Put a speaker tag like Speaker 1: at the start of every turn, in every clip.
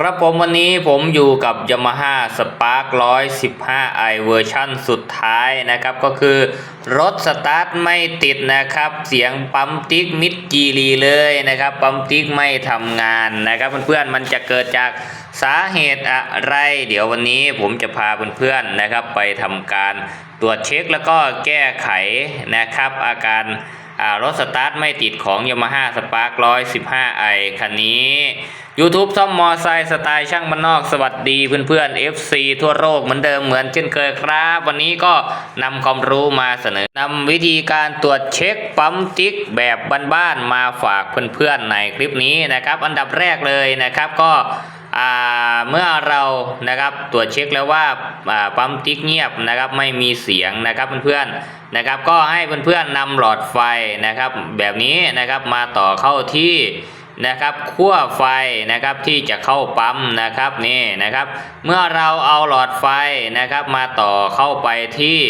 Speaker 1: ครับผมวันนี้ผมอยู่กับ Yamaha Spark 115i เวอร์ชั่นสุดท้ายนะครับ ก็คือรถสตาร์ทไม่ติดนะครับ เสียงปั๊มติ๊กมิดจีรีเลยนะครับ ปั๊มติ๊กไม่ทำงานนะครับเพื่อนๆมันจะเกิดจากสาเหตุอะไร เดี๋ยววันนี้ผมจะพาเพื่อนๆนะครับ ไปทำการตรวจเช็คแล้วก็แก้ไขนะครับ อาการรถสตาร์ทไม่ติดของ Yamaha Spark 115i คันนี้ YouTube ซ่อมมอไซค์สไตล์ช่างบ้านนอกสวัสดีเพื่อนๆ FC ทั่วโลกเหมือนเดิมเหมือนเช่นเคยครับ วันนี้ก็นำความรู้มาเสนอนำวิธีการตรวจเช็คปั๊มติ๊กแบบบ้านๆมาฝากเพื่อนๆในคลิปนี้นะครับ อันดับแรกเลยนะครับก็เมื่อเรานะครับตรวจเช็คแล้วว่าอ่าปั๊มติ๊กเงียบนะครับไม่มีเสียงนะครับเพื่อนๆนะครับ ก็ให้เพื่อนๆนำหลอดไฟนะครับ แบบนี้นะครับมาต่อเข้าที่ นะครับขั้วไฟนะครับที่จะเข้าปั๊มนะครับนี่นะครับเมื่อเราเอาหลอดไฟนะครับมาต่อเข้าไปที่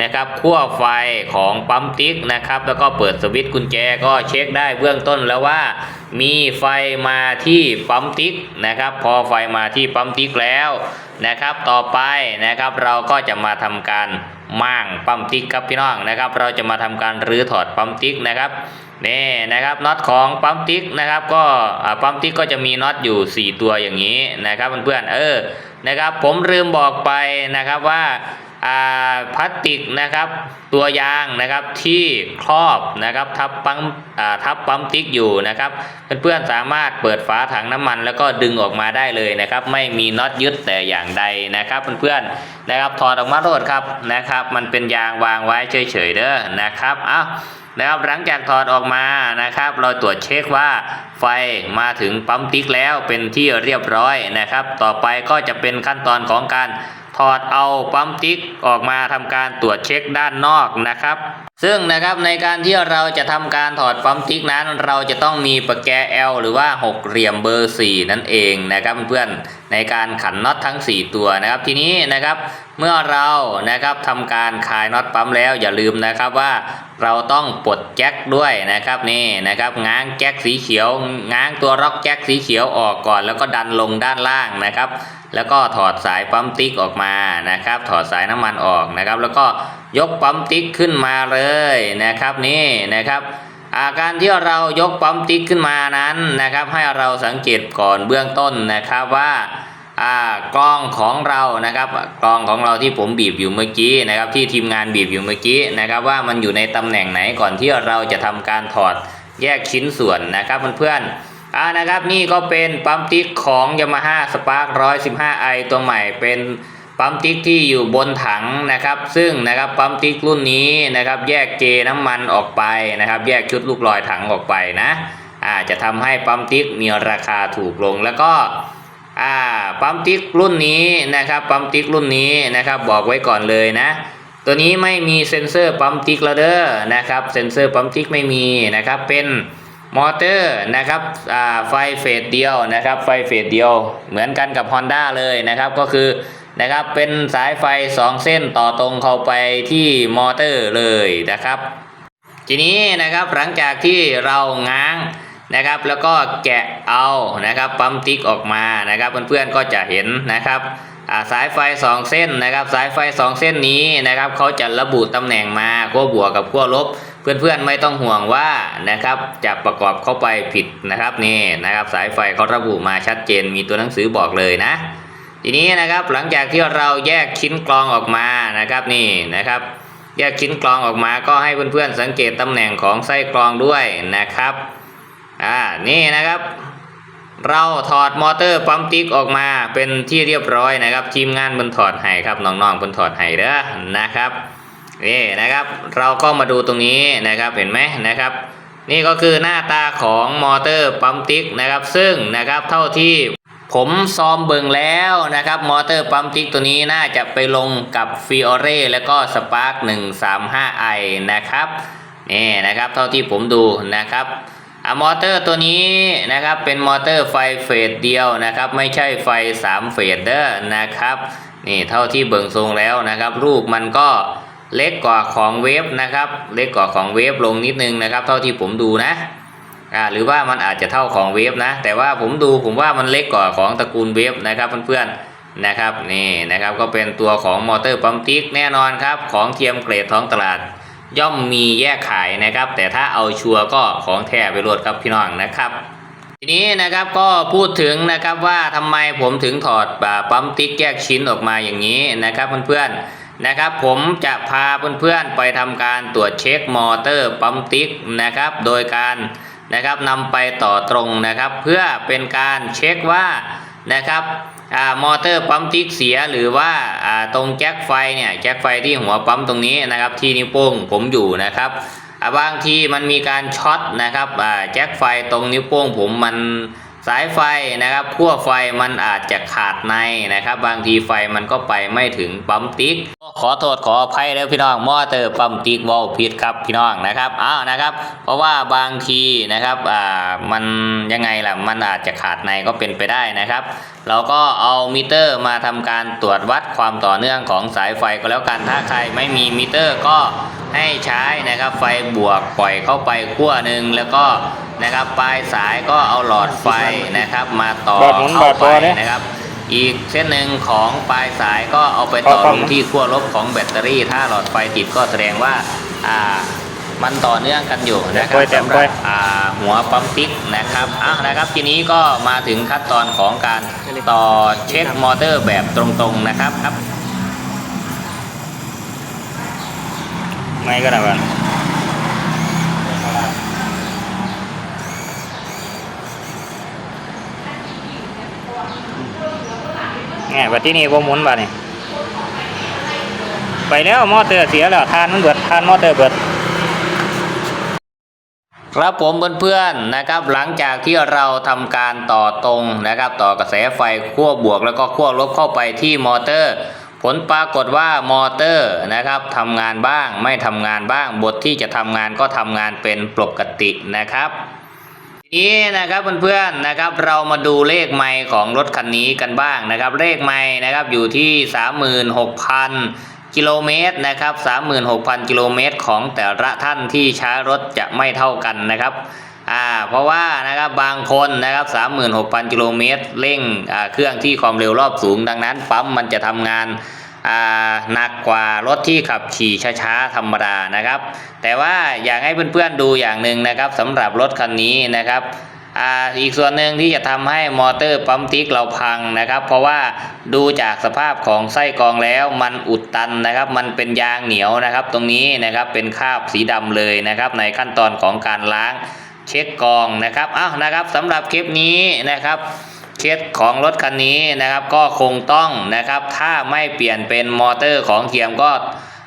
Speaker 1: นะครับขั้วไฟของปั๊มติ๊กนะครับแล้วก็เปิดสวิตช์กุญแจก็เช็คได้เบื้องต้นแล้วว่า มีไฟมาที่ปั๊มติ๊กนะครับพอไฟมาที่ปั๊มติ๊กแล้วนะครับต่อไปนะครับเราก็จะมาทำการมั่งปั๊มติ๊กครับพี่น้องนะครับ เราจะมาทำการรื้อถอดปั๊มติ๊กนะครับ นี่นะครับน็อตของปั๊มติ๊กนะครับ ก็ปั๊มติ๊กก็จะมีน็อตอยู่ 4 ตัวอย่างนี้นะครับเพื่อนๆเออนะครับ ผมลืมบอกไปนะครับว่าพลาสติกนะครับตัวยางนะครับที่ครอบนะครับทับปั๊มทับปั๊มติ๊กอยู่นะครับเพื่อนๆสามารถเปิดฝาถังน้ำมัน แล้วก็ดึงออกมาได้เลยนะครับ ไม่มีน็อตยึดแต่อย่างใดนะครับเพื่อนๆนะครับถอดออกมาโลดครับนะครับ มันเป็นยางวางไว้เฉยๆเด้อนะครับเอ้า นะครับหลังจากถอดออกมานะครับ เราตรวจเช็คว่าไฟมาถึงปั๊มติ๊กแล้วเป็นที่เรียบร้อยนะครับ ต่อไปก็จะเป็นขั้นตอนของการถอดเอาปั๊มติ๊กออกมาทำการตรวจเช็คด้านนอกนะครับ ซึ่งนะครับในการที่เราจะทำการถอดปั๊มติ๊กนั้น เราจะต้องมีปากแก L หรือว่าหกเหลี่ยมเบอร์ 4 นั่นเองนะครับเพื่อนๆในการขันน็อตทั้ง 4 ตัวนะครับทีนี้นะครับ เมื่อเรานะครับทำการคลายน็อตปั๊มแล้วอย่าลืมนะครับว่าเราต้องปลดแจ็คด้วยนะครับนี่นะครับง้างแจ็คสีเขียว ง้างตัวล็อกแจ็คสีเขียวออกก่อน แล้วก็ดันลงด้านล่างนะครับ แล้วก็ถอดสายปั๊มติ๊กออกมานะครับ ถอดสายน้ำมันออกนะครับ แล้วก็ยกปั๊มติ๊กขึ้นมาเลยนะครับนี่นะครับอาการที่เรายกปั๊มติ๊กขึ้นมานั้นนะครับ ให้เราสังเกตก่อนเบื้องต้นนะครับว่า กล้องของเรานะครับกล้องของเราที่ผมบีบอยู่เมื่อกี้นะครับที่ทีมงานบีบอยู่เมื่อกี้นะครับ ว่ามันอยู่ในตำแหน่งไหนก่อนที่เราจะทำการถอดแยกชิ้นส่วนนะครับเพื่อนๆอ่านะครับนี่ก็เป็นปั๊มติ๊กของ Yamaha Spark 115i ตัวใหม่เป็นปั๊มติ๊กที่อยู่บนถังนะครับ ซึ่งนะครับปั๊มติ๊กรุ่นนี้นะครับแยกเจน้ำมันออกไปนะครับ แยกชุดลูกลอยถังออกไปนะอ่าจะทำให้ปั๊มติ๊กมีราคาถูกลงแล้วก็อ่า ปั๊มติ๊กรุ่นนี้นะครับปั๊มติ๊กรุ่นนี้นะครับบอกไว้ก่อนเลยนะ ตัวนี้ไม่มีเซ็นเซอร์ปั๊มติ๊กแล้วเด้อนะครับเซ็นเซอร์ปั๊มติ๊กไม่มีนะครับเป็นมอเตอร์นะครับไฟเฟสเดียวนะครับไฟเฟสเดียว เหมือนกันกับ Honda เลยนะครับก็คือนะครับเป็นสายไฟ 2 เส้นต่อตรงเข้าไปที่มอเตอร์เลยนะครับ ทีนี้นะครับหลังจากที่เราง้าง นะครับ แล้วก็แกะเอานะครับปั๊มติ๊กออกมานะครับเพื่อนๆก็จะเห็นนะครับสายไฟ 2 เส้นนะครับ สายไฟ 2 เส้นนี้นะครับเขาจะระบุตำแหน่งมาขั้วบวกกับขั้วลบ เพื่อนๆไม่ต้องห่วงว่านะครับจะประกอบเข้าไปผิดนะครับนี่นะครับ สายไฟเขาระบุมาชัดเจนมีตัวหนังสือบอกเลยนะ ทีนี้นะครับหลังจากที่เราแยกชิ้นกรองออกมานะครับนี่นะครับ แยกชิ้นกรองออกมาก็ให้เพื่อนๆสังเกตตำแหน่งของไส้กรองด้วยนะครับ อ่านี่นะครับ เราถอดมอเตอร์ปั๊มติ๊กออกมาเป็นที่เรียบร้อยนะครับ ทีมงานบนถอดให้ครับน้องๆบนถอดให้เด้อนะครับนี่นะครับ เราก็มาดูตรงนี้นะครับเห็นไหมนะครับ นี่ก็คือหน้าตาของมอเตอร์ปั๊มติ๊กนะครับ ซึ่งนะครับเท่าที่ผมซ้อมเบิงแล้วนะครับ มอเตอร์ปั๊มติ๊กตัวนี้น่าจะไปลงกับฟิออเร่แล้วก็สปาร์ก 135i นะครับนี่นะครับ เท่าที่ผมดูนะครับ มอเตอร์ตัวนี้นะครับเป็นมอเตอร์ไฟเฟสเดียวนะครับ ไม่ใช่ไฟ3เฟสเด้อนะครับนี่เท่าที่เบิ่งทรงแล้วนะครับรูปมันก็เล็กกว่าของเวฟนะครับ เล็กกว่าของเวฟลงนิดนึงนะครับ เท่าที่ผมดูนะอ่าหรือว่ามันอาจจะเท่าของเวฟนะ แต่ว่าผมดูผมว่ามันเล็กกว่าของตระกูลเวฟนะครับเพื่อนๆนะครับนี่นะครับก็เป็นตัวของมอเตอร์ปั๊มติ๊กแน่นอนครับ ของเทียมเกรดท้องตลาด ย่อมมีแยกขายนะครับ แต่ถ้าเอาชัวร์ก็ของแท้ไปรวดครับพี่น้องนะครับทีนี้นะครับก็พูดถึงนะครับว่าทำไมผมถึงถอดปั๊มติ๊กแยกชิ้นออกมาอย่างนี้นะครับเพื่อนๆนะครับ ผมจะพาเพื่อนๆไปทำการตรวจเช็คมอเตอร์ปั๊มติ๊กนะครับ โดยการนะครับนำไปต่อตรงนะครับ เพื่อเป็นการเช็คว่านะครับ มอเตอร์ปั๊มติ๊กเสียหรือว่าตรงแจ็คไฟเนี่ยแจ็คไฟที่หัวปั๊มตรงนี้นะครับที่นิ้วโป้งผมอยู่นะครับบางทีมันมีการช็อตนะครับแจ็คไฟตรงนิ้วโป้งผมมัน สายไฟนะครับขั้วไฟมันอาจจะขาดในนะครับ บางทีไฟมันก็ไปไม่ถึงปั๊มติ๊ก ขอโทษขออภัยแล้วพี่น้องมอเตอร์ปั๊มติ๊กวอลผิดครับพี่น้องนะครับอ้าวนะครับ เพราะว่าบางทีนะครับอ่ามันยังไงล่ะมันอาจจะขาดในก็เป็นไปได้นะครับ เราก็เอามิเตอร์มาทำการตรวจวัดความต่อเนื่องของสายไฟก็แล้วกันถ้าใครไม่มีมิเตอร์ก็ให้ใช้นะครับไฟบวกปล่อยเข้าไปขั้วหนึ่งแล้วก็ นะครับ ปลายสายก็เอาหลอดไฟนะครับ มาต่อบา
Speaker 2: ดหมุน
Speaker 1: เข้า
Speaker 2: บาด
Speaker 1: ไป
Speaker 2: คอเนี่ย
Speaker 1: นะครับ อีกเส้นหนึ่งของปลายสายก็เอาไปต่อ
Speaker 2: ครับ
Speaker 1: ลงที่ขั้วลบของแบตเตอรี่ ถ้าหลอดไฟติดก็แสดงว่าอ่ามันต่อเนื่องกันอยู่นะครั
Speaker 2: ปล่
Speaker 1: บ
Speaker 2: อยแต้ม
Speaker 1: สำห
Speaker 2: ปล่
Speaker 1: รั
Speaker 2: อย
Speaker 1: บอ่าหัวปั๊มติ๊กนะครับอะนะครับทีนี้ก็มาถึงขั้นตอนของการต่อเช็คมอเตอร์แบบตรงๆนะครับครับ
Speaker 2: ไม่ก็ได้บ้าง แง่บัดที่นี่บ่หมุนบัดนี่ไปแล้วมอเตอร์เสียแล้วทานมันเบิดทานมอเตอร์เบิด
Speaker 1: ครับผมเพื่อนๆนะครับหลังจากที่เราทำการต่อตรงนะครับ ต่อกระแสไฟขั้วบวกแล้วก็ขั้วลบเข้าไปที่มอเตอร์ ผลปรากฏว่ามอเตอร์นะครับทำงานบ้างไม่ทำงานบ้างบทที่จะทำงานก็ทำงานเป็นปกตินะครับ นี้นะครับเพื่อนๆนะครับเรามาดูเลขไมล์ของรถคันนี้กันบ้างนะครับ เลขไมล์นะครับอยู่ที่ 36,000 กิโลเมตรนะครับ 36,000 กิโลเมตรของแต่ละท่านที่ใช้รถจะไม่เท่ากันนะครับอ่าเพราะว่านะครับบางคนนะครับ 36,000 กิโลเมตรเร่งอ่าเครื่องที่ความเร็วรอบสูงดังนั้นปั๊มมันจะทำงาน หนักกว่ารถที่ขับขี่ช้าๆธรรมดานะครับ แต่ว่าอยากให้เพื่อนๆดูอย่างหนึ่งนะครับสำหรับรถคันนี้นะครับอ,อีกส่วนหนึ่งที่จะทำให้มอเตอร์ปั๊มติ๊กเราพังนะครับ เพราะว่าดูจากสภาพของไส้กรองแล้วมันอุดตันนะครับ มันเป็นยางเหนียวนะครับ ตรงนี้นะครับเป็นคราบสีดำเลยนะครับ ในขั้นตอนของการล้างเช็คกรองนะครับอ้าวนะครับสำหรับคลิปนี้นะครับ เคสของรถคันนี้นะครับก็คงต้องนะครับถ้าไม่เปลี่ยนเป็นมอเตอร์ของเทียมก็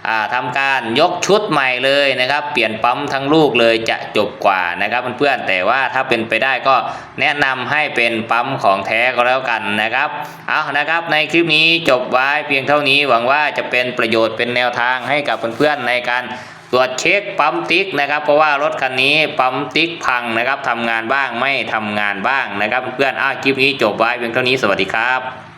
Speaker 1: อ่าทำการยกชุดใหม่เลยนะครับ เปลี่ยนปั๊มทั้งลูกเลยจะจบกว่านะครับเพื่อนๆแต่ว่าถ้าเป็นไปได้ก็แนะนำให้เป็นปั๊มของแท้ก็แล้วกันนะครับเอานะครับในคลิปนี้จบไว้เพียงเท่านี้หวังว่าจะเป็นประโยชน์เป็นแนวทางให้กับเพื่อนๆในการ ตรวจเช็คปั๊มติ๊กนะครับ เพราะว่ารถคันนี้ปั๊มติ๊กพังนะครับทำงานบ้างไม่ทำงานบ้างนะครับ เพื่อนอ้าคลิปนี้จบไว้เพียงเท่านี้สวัสดีครับ